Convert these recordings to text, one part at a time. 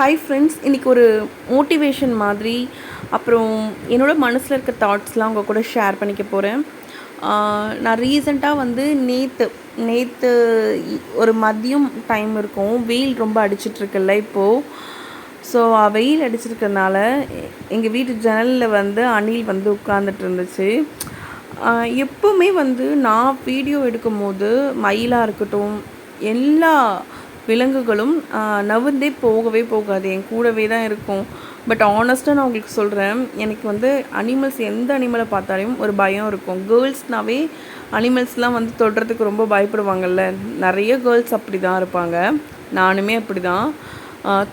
Hi friends இன்றைக்கி ஒரு motivation மாதிரி அப்புறம் என்னோட மனசில் இருக்க தாட்ஸ்லாம் உங்கள் கூட ஷேர் பண்ணிக்க போகிறேன் நான் ரீசெண்டாக வந்து நேற்று நேற்று ஒரு மதியம் டைம் இருக்கும். வெயில் ரொம்ப அடிச்சிட்ருக்குல்ல இப்போது ஸோ வெயில் அடிச்சிருக்கனால எங்கள் வீட்டு ஜன்னலில் வந்து அணில் வந்து உட்காந்துட்டு இருந்துச்சு. எப்போவுமே வந்து நான் வீடியோ எடுக்கும்போது மயிலாக இருக்கட்டும் எல்லா விலங்குகளும் நவுந்தே நகர்ந்தே போகவே போகாது. என் கூடவே தான் இருக்கும். பட் ஆனஸ்ட்டாக நான் உங்களுக்கு சொல்கிறேன் எனக்கு வந்து அனிமல்ஸ் எந்த அனிமலை பார்த்தாலையும் ஒரு பயம் இருக்கும். கேர்ள்ஸ்னாவே அனிமல்ஸ்லாம் வந்து தொடுறதுக்கு ரொம்ப பயப்படுவாங்கல்ல. நிறைய கேர்ள்ஸ் அப்படி தான் இருப்பாங்க. நானுமே அப்படி தான்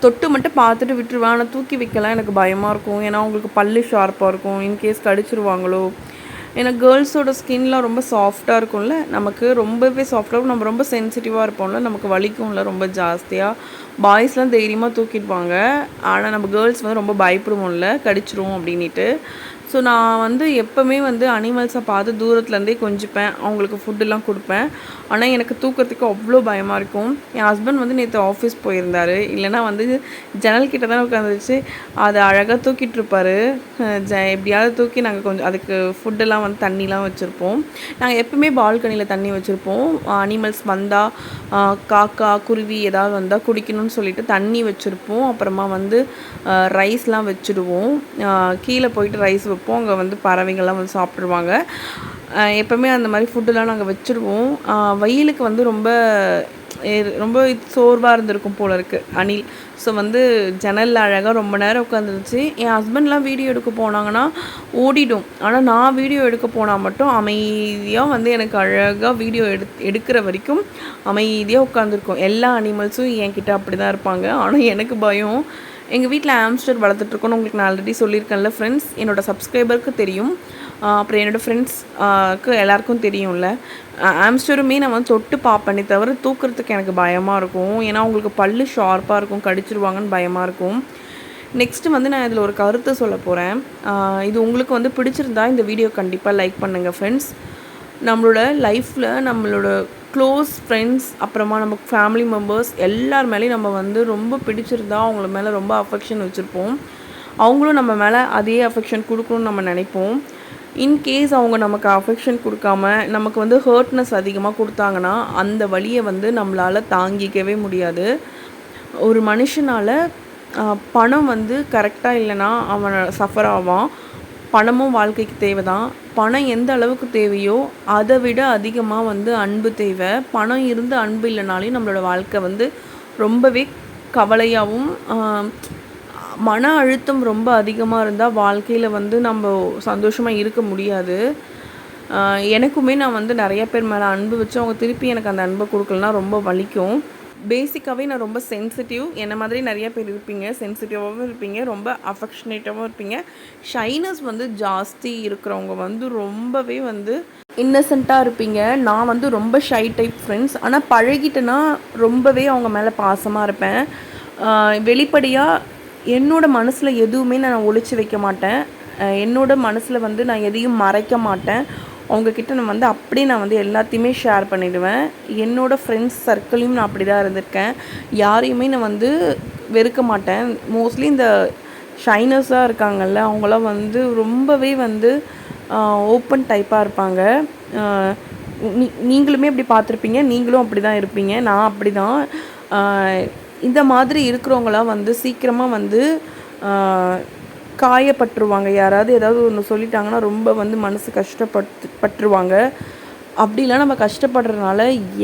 தொட்டு மட்டும் பார்த்துட்டு விட்டுருவேன். ஆனால் தூக்கி வைக்கலாம் எனக்கு பயமாக இருக்கும். ஏன்னா அவங்களுக்கு பல்லு ஷார்ப்பாக இருக்கும். இன்கேஸ் கடிச்சிருவாங்களோ. ஏன்னா கேர்ள்ஸோட ஸ்கின்லாம் ரொம்ப சாஃப்டாக இருக்கும்ல. நமக்கு ரொம்பவே சாஃப்டாக இருக்கும். நம்ம ரொம்ப சென்சிட்டிவாக இருப்போம்ல. நமக்கு வலிக்கும்ல. ரொம்ப ஜாஸ்தியாக பாய்ஸ்லாம் தைரியமாக தூக்கிடுவாங்க. ஆனால் நம்ம கேர்ள்ஸ் வந்து ரொம்ப பயப்படுவோம்ல. கடிச்சிரும் அப்படின்ட்டு ஸோ நான் வந்து எப்போவுமே வந்து அனிமல்ஸை பார்த்து தூரத்துலேருந்தே கொஞ்சிப்பேன். அவங்களுக்கு ஃபுட்டுலாம் கொடுப்பேன். ஆனால் எனக்கு தூக்கிறதுக்கு அவ்வளோ பயமாக இருக்கும். என் ஹஸ்பண்ட் வந்து நேற்று ஆஃபீஸ் போயிருந்தார். இல்லைனா வந்து ஜன்னல் கிட்ட தான் உட்காந்துருச்சு. அதை அழகாக தூக்கிட்டு இருப்பார். ஜ எப்படியாவது தூக்கி நாங்கள் கொஞ்சம் அதுக்கு ஃபுட்டெல்லாம் வந்து தண்ணிலாம் வச்சுருப்போம். நாங்கள் எப்பவுமே பால்கனியில் தண்ணி வச்சுருப்போம். அனிமல்ஸ் வந்தால் காக்கா குருவி ஏதாவது வந்தால் குடிக்கணும்னு சொல்லிட்டு தண்ணி வச்சுருப்போம். அப்புறமா வந்து ரைஸ்லாம் வச்சுடுவோம். கீழே போயிட்டு ரைஸ் கொடுப்போம். அங்கே வந்து பறவைங்கள்லாம் வந்து சாப்பிடுவாங்க. எப்போவுமே அந்த மாதிரி ஃபுட்டுலாம் நாங்கள் வச்சுருவோம். வெயிலுக்கு வந்து ரொம்ப ரொம்ப சோர்வாக இருந்திருக்கும் போல இருக்குது அணில். ஸோ வந்து ஜன்னலில் அழகாக ரொம்ப நேரம் உட்காந்துருச்சு என் ஹஸ்பண்ட்லாம் வீடியோ எடுக்க போனாங்கன்னா ஓடிடும். ஆனால் நான் வீடியோ எடுக்க போனால் மட்டும் அமைதியாக வந்து எனக்கு அழகாக வீடியோ எடு எடுக்கிற வரைக்கும் அமைதியாக உட்காந்துருக்கும் எல்லா அனிமல்ஸும் என்கிட்ட அப்படி தான் இருப்பாங்க. ஆனால் எனக்கு பயம் எங்கள் வீட்டில் ஆம்ஸ்டர் வளர்த்துட்ருக்கோன்னு உங்களுக்கு நான் ஆல்ரெடி சொல்லியிருக்கேன்ல ஃப்ரெண்ட்ஸ் என்னோட சப்ஸ்கிரைபருக்கு தெரியும். அப்புறம் என்னோடய ஃப்ரெண்ட்ஸ்க்கு எல்லாருக்கும் தெரியும்ல. ஆம்ஸ்டருமே நான் வந்து தொட்டு பார்ப்பேனே தவிர தூக்கிறதுக்கு எனக்கு பயமாக இருக்கும். ஏன்னா அவங்களுக்கு பல்லு ஷார்ப்பாக இருக்கும் கடிச்சிருவாங்கன்னு பயமாக இருக்கும். நெக்ஸ்ட்டு வந்து நான் இதில் ஒரு கருத்தை சொல்ல போகிறேன் இது உங்களுக்கு வந்து பிடிச்சிருந்தா இந்த வீடியோ கண்டிப்பாக லைக் பண்ணுங்கள் ஃப்ரெண்ட்ஸ் நம்மளோட லைஃப்பில் நம்மளோட க்ளோஸ் ஃப்ரெண்ட்ஸ் அப்புறமா நம்ம ஃபேமிலி மெம்பர்ஸ் எல்லார் மேலேயும் நம்ம வந்து ரொம்ப பிடிச்சிருந்தா அவங்கள மேலே ரொம்ப அஃபெக்ஷன் வச்சுருப்போம். அவங்களும் நம்ம மேலே அதே அஃபெக்ஷன் கொடுக்கணும்னு நம்ம நினைப்போம். இன்கேஸ் அவங்க நமக்கு அஃபெக்ஷன் கொடுக்காம நமக்கு வந்து ஹர்ட்னஸ் அதிகமாக கொடுத்தாங்கன்னா அந்த வழியை வந்து நம்மளால் தாங்கிக்கவே முடியாது. ஒரு மனுஷனால் பணம் வந்து கரெக்டாக இல்லைன்னா அவன் சஃபர் ஆவான். பணமும் வாழ்க்கைக்கு தேவை தான் பணம் எந்த அளவுக்கு தேவையோ அதை விட அதிகமாக வந்து அன்பு தேவை. பணம் இருந்து அன்பு இல்லைனாலையும் நம்மளோட வாழ்க்கை வந்து ரொம்பவே கவலையாகவும் மன அழுத்தம் ரொம்ப அதிகமாக இருந்தால் வாழ்க்கையில் வந்து நம்ம சந்தோஷமாக இருக்க முடியாது. எனக்குமே நான் வந்து நிறைய பேர் மேலே அன்பு வச்சு அவங்க திருப்பி எனக்கு அந்த அன்பை கொடுக்கலனா ரொம்ப வலிக்கும். பேசிக்காகவே நான் ரொம்ப சென்சிட்டிவ் என்ன மாதிரி நிறைய பேர் இருப்பீங்க சென்சிட்டிவாகவும் இருப்பீங்க ரொம்ப அஃபெக்ஷனேட்டாகவும் இருப்பீங்க. ஷைனஸ் வந்து ஜாஸ்தி இருக்கிறவங்க வந்து ரொம்பவே வந்து இன்னசென்ட்டாக இருப்பீங்க. நான் வந்து ரொம்ப ஷை டைப் ஃப்ரெண்ட்ஸ் ஆனால் பழகிட்டேன்னா ரொம்பவே அவங்க மேலே பாசமாக இருப்பேன். வெளிப்படையாக என்னோடய மனசில் எதுவுமே நான் ஒழிச்சு வைக்க மாட்டேன். என்னோட மனசில் வந்து நான் எதையும் மறைக்க மாட்டேன். அவங்கக்கிட்ட நான் வந்து அப்படியே நான் வந்து எல்லாத்தையுமே ஷேர் பண்ணிவிடுவேன் என்னோடய ஃப்ரெண்ட்ஸ் சர்க்கிளையும் நான் அப்படி தான் இருந்திருக்கேன். யாரையுமே நான் வந்து வெறுக்க மாட்டேன். மோஸ்ட்லி இந்த ஷைனர்ஸாக இருக்காங்கல்ல அவங்களாம் வந்து ரொம்பவே வந்து ஓப்பன் டைப்பாக இருப்பாங்க. நீ- நீங்களுமே அப்படி பார்த்துருப்பீங்க. நீங்களும் அப்படி தான் இருப்பீங்க. நான் அப்படி தான் இந்த மாதிரி இருக்கிறவங்களாம் வந்து சீக்கிரமாக வந்து காயப்பட்டுருவாங்க. யாராவது ஏதாவது ஒன்று சொல்லிட்டாங்கன்னா ரொம்ப வந்து மனசு கஷ்டப்பட்டு பட்டுருவாங்க. அப்படிலாம் நம்ம கஷ்டப்படுறதுனால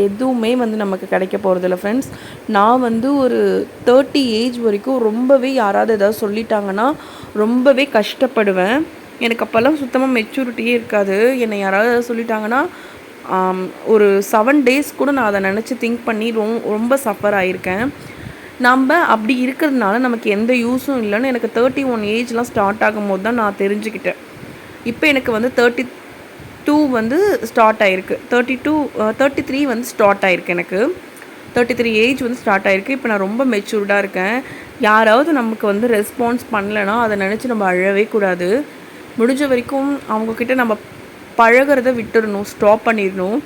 எதுவுமே வந்து நமக்கு கிடைக்க போகிறதில்ல ஃப்ரெண்ட்ஸ் நான் வந்து ஒரு தேர்ட்டி ஏஜ் வரைக்கும் ரொம்பவே யாராவது ஏதாவது சொல்லிட்டாங்கன்னா ரொம்பவே கஷ்டப்படுவேன். எனக்கு அப்போல்லாம் சுத்தமாக மெச்சூரிட்டியே இருக்காது. என்னை யாராவது ஏதாவது சொல்லிட்டாங்கன்னா ஒரு செவன் டேஸ் கூட நான் அதை நினச்சி திங்க் பண்ணி ரொம்ப சஃபர் ஆகியிருக்கேன் நம்ம அப்படி இருக்கிறதுனால நமக்கு எந்த யூஸும் இல்லைன்னு எனக்கு தேர்ட்டி ஒன் ஏஜ்லாம் ஸ்டார்ட் ஆகும்போது தான் நான் தெரிஞ்சுக்கிட்டேன். இப்போ எனக்கு வந்து தேர்ட்டி டூ வந்து ஸ்டார்ட் ஆகிருக்கு தேர்ட்டி டூ தேர்ட்டி த்ரீ வந்து ஸ்டார்ட் ஆகிருக்கு எனக்கு. தேர்ட்டி த்ரீ ஏஜ் வந்து ஸ்டார்ட் ஆகிருக்கு இப்போ நான் ரொம்ப மெச்சூர்டாக இருக்கேன். யாராவது நமக்கு வந்து ரெஸ்பான்ஸ் பண்ணலைன்னா அதை நினச்சி நம்ம அழவே கூடாது. முடிஞ்ச வரைக்கும் அவங்கக்கிட்ட நம்ம பழகிறத விட்டுடணும் ஸ்டாப் பண்ணிடணும்.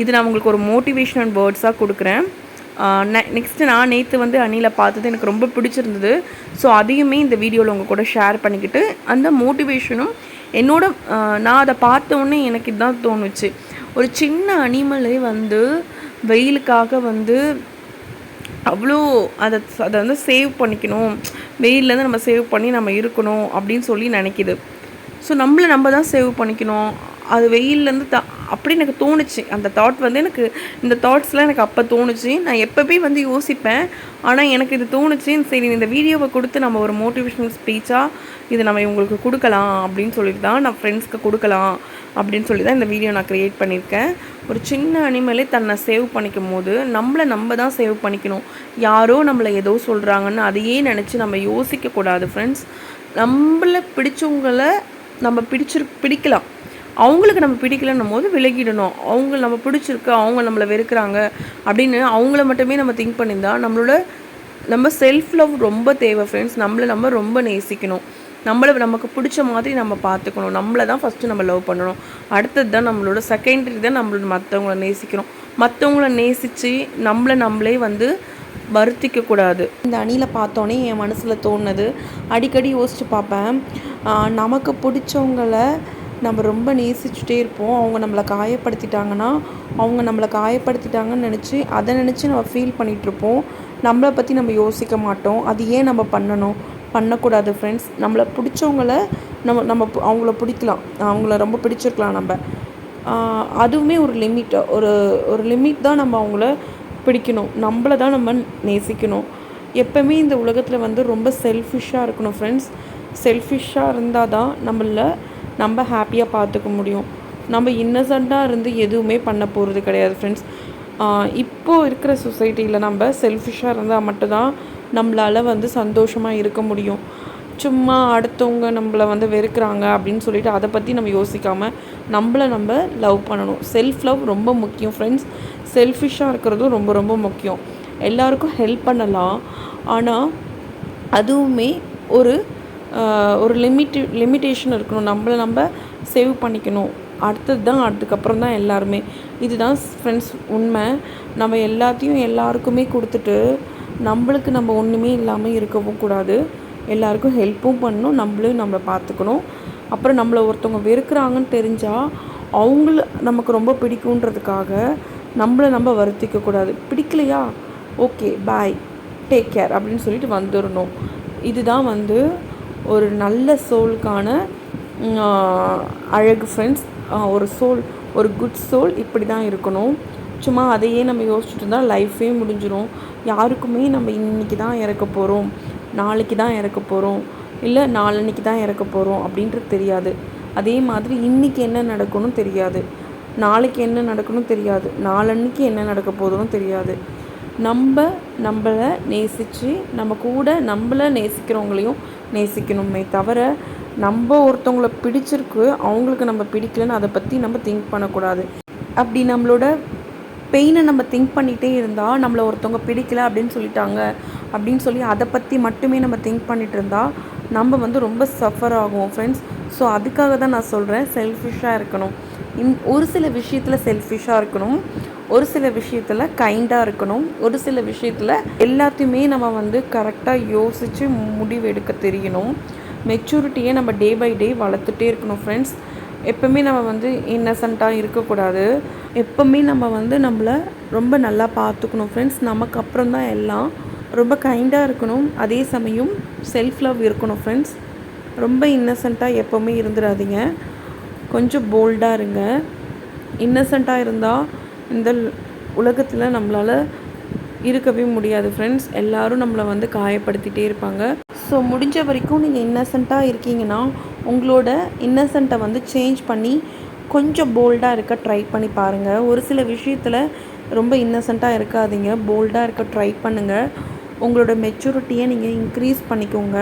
இது நான் உங்களுக்கு ஒரு மோட்டிவேஷனல் வேர்ட்ஸாக கொடுக்குறேன். நெக்ஸ்ட்டு நான் நேற்று வந்து அணிலை பார்த்தது எனக்கு ரொம்ப பிடிச்சிருந்தது. ஸோ அதையுமே இந்த வீடியோவில் உங்கள் கூட ஷேர் பண்ணிக்கிட்டு அந்த மோட்டிவேஷனும் என்னோட நான் அதை பார்த்தோன்னே எனக்கு இதுதான் தோணுச்சு. ஒரு சின்ன அனிமலே வந்து வெயிலுக்காக வந்து அவ்வளோ அதை அதை வந்து சேவ் பண்ணிக்கணும். வெயிலேருந்து நம்ம சேவ் பண்ணி நம்ம இருக்கணும் அப்படின்னு சொல்லி நினைக்கிது. ஸோ நம்மளை நம்ம தான் சேவ் பண்ணிக்கணும். அது வெயில்லேருந்து த அப்படி எனக்கு தோணுச்சு. அந்த தாட் வந்து எனக்கு இந்த தாட்ஸ்லாம் எனக்கு அப்போ தோணுச்சு. நான் எப்போவே வந்து யோசிப்பேன். ஆனால் எனக்கு இது தோணுச்சு. சரி இந்த வீடியோவை கொடுத்து நம்ம ஒரு மோட்டிவேஷனல் ஸ்பீச்சாக இது நம்ம இவங்களுக்கு கொடுக்கலாம் அப்படின்னு சொல்லிட்டு தான் நான் ஃப்ரெண்ட்ஸ்க்கு கொடுக்கலாம் அப்படின்னு சொல்லி தான் இந்த வீடியோ நான் க்ரியேட் பண்ணியிருக்கேன். ஒரு சின்ன அனிமலே தன்னை சேவ் பண்ணிக்கும் போது நம்மளை நம்ம தான் சேவ் பண்ணிக்கணும். யாரோ நம்மளை ஏதோ சொல்கிறாங்கன்னு அதையே நினச்சி நம்ம யோசிக்கக்கூடாது ஃப்ரெண்ட்ஸ் நம்மளை பிடிச்சவங்களை நம்ம பிடிச்சிரு பிடிக்கலாம். அவங்களுக்கு நம்ம பிடிக்கலன்னும் போது விலகிடணும். அவங்க நம்ம பிடிச்சிருக்கு அவங்க நம்மளை வெறுக்கிறாங்க அப்படின்னு அவங்கள மட்டுமே நம்ம திங்க் பண்ணியிருந்தா நம்மளோட நம்ம செல்ஃப் லவ் ரொம்ப தேவை ஃப்ரெண்ட்ஸ் நம்மளை நம்ம ரொம்ப நேசிக்கணும். நம்மளை நமக்கு பிடிச்ச மாதிரி நம்ம பார்த்துக்கணும். நம்மளை தான் ஃபஸ்ட்டு நம்ம லவ் பண்ணணும். அடுத்தது தான் நம்மளோட செகண்டரி தான் நம்மளோட மற்றவங்கள நேசிக்கணும். மற்றவங்கள நேசித்து நம்மளை நம்மளே வந்து வருத்திக்க கூடாது. இந்த அணியில் பார்த்தோன்னே என் மனசில் தோணுது. அடிக்கடி யோசித்து பார்ப்பேன். நமக்கு பிடிச்சவங்கள நம்ம ரொம்ப நேசிச்சுட்டே இருப்போம். அவங்க நம்மளை காயப்படுத்திட்டாங்கன்னா அவங்க நம்மளை காயப்படுத்திட்டாங்கன்னு நினச்சி அதை நினச்சி நம்ம ஃபீல் பண்ணிகிட்ருப்போம் நம்மளை பற்றி நம்ம யோசிக்க மாட்டோம். அது ஏன் நம்ம பண்ணணும்? பண்ணக்கூடாது ஃப்ரெண்ட்ஸ் நம்மளை பிடிச்சவங்கள நம்ம நம்ம அவங்கள பிடிக்கலாம். அவங்கள ரொம்ப பிடிச்சிருக்கலாம் நம்ம. அதுவுமே ஒரு லிமிட் ஒரு ஒரு லிமிட் தான் நம்ம அவங்கள பிடிக்கணும். நம்மளை தான் நம்ம நேசிக்கணும். எப்போவுமே இந்த உலகத்தில் வந்து ரொம்ப செல்ஃபிஷாக இருக்கணும் ஃப்ரெண்ட்ஸ் செல்ஃபிஷாக இருந்தால் தான் நம்மள நம்ம ஹாப்பியாக பார்த்துக்க முடியும். நம்ம இன்னசென்ட்டாக இருந்து எதுவுமே பண்ண போகிறது கிடையாது ஃப்ரெண்ட்ஸ் இப்போது இருக்கிற சொசைட்டியில் நம்ம செல்ஃபிஷாக இருந்தால் மட்டும்தான் நம்மளால் வந்து சந்தோஷமாக இருக்க முடியும். சும்மா அடுத்தவங்க நம்மளை வந்து வெறுக்கிறாங்க அப்படின்னு சொல்லிட்டு அதை பற்றி நம்ம யோசிக்காமல் நம்மளை நம்ம லவ் பண்ணணும். செல்ஃப் லவ் ரொம்ப முக்கியம் ஃப்ரெண்ட்ஸ் செல்ஃபிஷாக இருக்கிறதும் ரொம்ப ரொம்ப முக்கியம். எல்லாருக்கும் ஹெல்ப் பண்ணலாம். ஆனால் அதுவுமே ஒரு ஒரு லிமிட் லிமிட்டேஷன் இருக்கணும். நம்மளை நம்ம சேவ் பண்ணிக்கணும். அடுத்தது தான் அதுக்கப்புறம் தான் எல்லாருமே. இதுதான் ஃப்ரெண்ட்ஸ் உண்மை. நம்ம எல்லாத்தையும் எல்லாருக்குமே கொடுத்துட்டு நம்மளுக்கு நம்ம ஒன்றுமே இல்லாமல் இருக்கவும் கூடாது. எல்லாருக்கும் ஹெல்ப்பும் பண்ணணும். நம்மளும் நம்மளை பார்த்துக்கணும். அப்புறம் நம்மளை ஒருத்தவங்க வெறுக்கிறாங்கன்னு தெரிஞ்சால் அவங்கள நமக்கு ரொம்ப பிடிக்குன்றதுக்காக நம்மளை நம்ம வருத்திக்க கூடாது. பிடிக்கலையா? ஓகே பாய் டேக் கேர் அப்படின்னு சொல்லிட்டு வந்துடணும் இதுதான் வந்து ஒரு நல்ல சோலுக்கான அழகு ஃப்ரெண்ட்ஸ் ஒரு சோல் ஒரு குட் சோல் இப்படி தான் இருக்கணும். சும்மா அதையே நம்ம யோசிச்சுட்டு இருந்தால் லைஃபே முடிஞ்சிடும் யாருக்குமே நம்ம இன்னைக்கு தான் இறக்க போகிறோம் நாளைக்கு தான் இறக்க போகிறோம் இல்லை நாளன்னைக்கு தான் இறக்க போகிறோம் அப்படின்றது தெரியாது. அதே மாதிரி இன்றைக்கி என்ன நடக்கணும் தெரியாது. நாளைக்கு என்ன நடக்கணும் தெரியாது. நாளன்னைக்கு என்ன நடக்க போதும் தெரியாது. நம்ம நம்மளை நேசித்து நம்ம கூட நம்மளை நேசிக்கிறவங்களையும் நேசிக்கணுமே தவிர நம்ம ஒருத்தவங்கள பிடிச்சிருக்கு அவங்களுக்கு நம்ம பிடிக்கலன்னு அதை பற்றி நம்ம திங்க் பண்ணக்கூடாது. அப்படி நம்மளோட பெயினை நம்ம திங்க் பண்ணிகிட்டே இருந்தால் நம்மளை ஒருத்தவங்க பிடிக்கல அப்படின்னு சொல்லிட்டாங்க அப்படின்னு சொல்லி அதை பற்றி மட்டுமே நம்ம திங்க் பண்ணிட்டு இருந்தால் நம்ம வந்து ரொம்ப சஃபர் ஆகும் ஃப்ரெண்ட்ஸ் ஸோ அதுக்காக தான் நான் சொல்கிறேன் செல்ஃபிஷாக இருக்கணும். இன் ஒரு சில விஷயத்தில் செல்ஃபிஷாக இருக்கணும். ஒரு சில விஷயத்தில் கைண்டாக இருக்கணும். ஒரு சில விஷயத்தில் எல்லாத்தையுமே நம்ம வந்து கரெக்டாக யோசித்து முடிவு எடுக்க தெரியணும். மெச்சூரிட்டியை நம்ம டே பை டே வளர்த்துட்டே இருக்கணும் ஃப்ரெண்ட்ஸ் எப்பவுமே நம்ம வந்து இன்னசென்ட்டாக இருக்கக்கூடாது. எப்பவுமே நம்ம வந்து நம்மளை ரொம்ப நல்லா பார்த்துக்கணும் ஃப்ரெண்ட்ஸ் நமக்கு அப்புறம் தான் எல்லாம். ரொம்ப கைண்டாக இருக்கணும். அதே சமயம் செல்ஃப் லவ் இருக்கணும் ஃப்ரெண்ட்ஸ் ரொம்ப இன்னசென்ட்டாக எப்போவுமே இருந்துடாதீங்க கொஞ்சம் போல்டாக இருங்க. இன்னசென்ட்டாக இருந்தால் இந்த உலகத்தில் நம்மளால் இருக்கவே முடியாது ஃப்ரெண்ட்ஸ் எல்லோரும் நம்மளை வந்து காயப்படுத்திட்டே இருப்பாங்க. ஸோ முடிஞ்ச வரைக்கும் நீங்கள் இன்னசென்ட்டாக இருக்கீங்கன்னா உங்களோட இன்னசென்ட்டை வந்து சேஞ்ச் பண்ணி கொஞ்சம் போல்டாக இருக்க ட்ரை பண்ணி பாருங்கள் ஒரு சில விஷயத்தில் ரொம்ப இன்னசென்ட்டாக இருக்காதீங்க. போல்டாக இருக்க ட்ரை பண்ணுங்கள் உங்களோட மெச்சூரிட்டியை நீங்கள் இன்க்ரீஸ் பண்ணிக்கோங்க.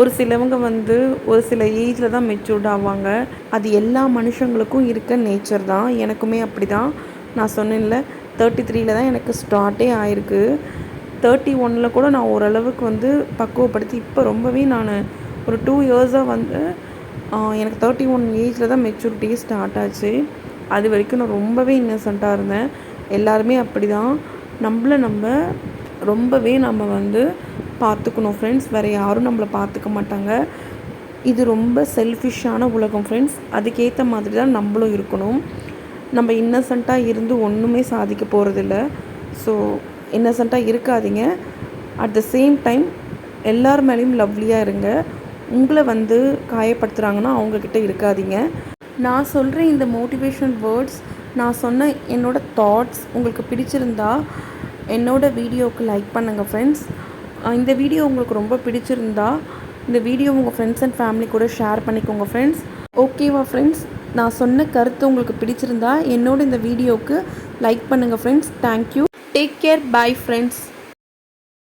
ஒரு சிலவங்க வந்து ஒரு சில ஏஜில் தான் மெச்சூர்ட் ஆவாங்க. அது எல்லா மனுஷங்களுக்கும் இருக்க நேச்சர் தான். எனக்குமே அப்படி தான் நான் சொன்னேன்ல தேர்ட்டி த்ரீல தான் எனக்கு ஸ்டார்ட்டே ஆயிருக்கு. தேர்ட்டி ஒனில் கூட நான் ஓரளவுக்கு வந்து பக்குவப்படுத்தி இப்போ ரொம்பவே நான் ஒரு டூ இயர்ஸாக வந்து எனக்கு தேர்ட்டி ஒன் ஏஜில் தான் மெச்சூரிட்டியே ஸ்டார்ட் ஆச்சு. அது வரைக்கும் நான் ரொம்பவே இன்னசென்ட்டாக இருந்தேன். எல்லாருமே அப்படி தான் நம்மளை நம்ம ரொம்பவே நம்ம வந்து பார்த்துக்கணும் ஃப்ரெண்ட்ஸ் வேறு யாரும் நம்மளை பார்த்துக்க மாட்டாங்க. இது ரொம்ப செல்ஃபிஷ்ஷான உலகம் ஃப்ரெண்ட்ஸ் அதுக்கேற்ற மாதிரி தான் நம்மளும் இருக்கணும். நம்ம இன்னசென்ட்டாக இருந்து ஒன்றுமே சாதிக்க போகிறதில்ல ஸோ இன்னசென்ட்டாக இருக்காதீங்க. அட் த சேம் டைம் எல்லார் மேலேயும் லவ்லியாக இருங்க. உங்களை வந்து காயப்படுத்துகிறாங்கன்னா அவங்கக்கிட்ட இருக்காதீங்க. நான் சொல்கிற இந்த மோட்டிவேஷனல் வேர்ட்ஸ் நான் சொன்ன என்னோடய தாட்ஸ் உங்களுக்கு பிடிச்சிருந்தா என்னோடய வீடியோவுக்கு லைக் பண்ணுங்கள் ஃப்ரெண்ட்ஸ் இந்த வீடியோ உங்களுக்கு ரொம்ப பிடிச்சிருந்தா இந்த வீடியோ உங்கள் ஃப்ரெண்ட்ஸ் அண்ட் ஃபேமிலி கூட ஷேர் பண்ணிக்கோங்க ஃப்ரெண்ட்ஸ் ஓகேவா ஃப்ரெண்ட்ஸ் நான் சொன்ன கருத்து உங்களுக்கு பிடிச்சிருந்தா என்னோட இந்த வீடியோவுக்கு லைக் பண்ணுங்கள் friends thank you take care bye friends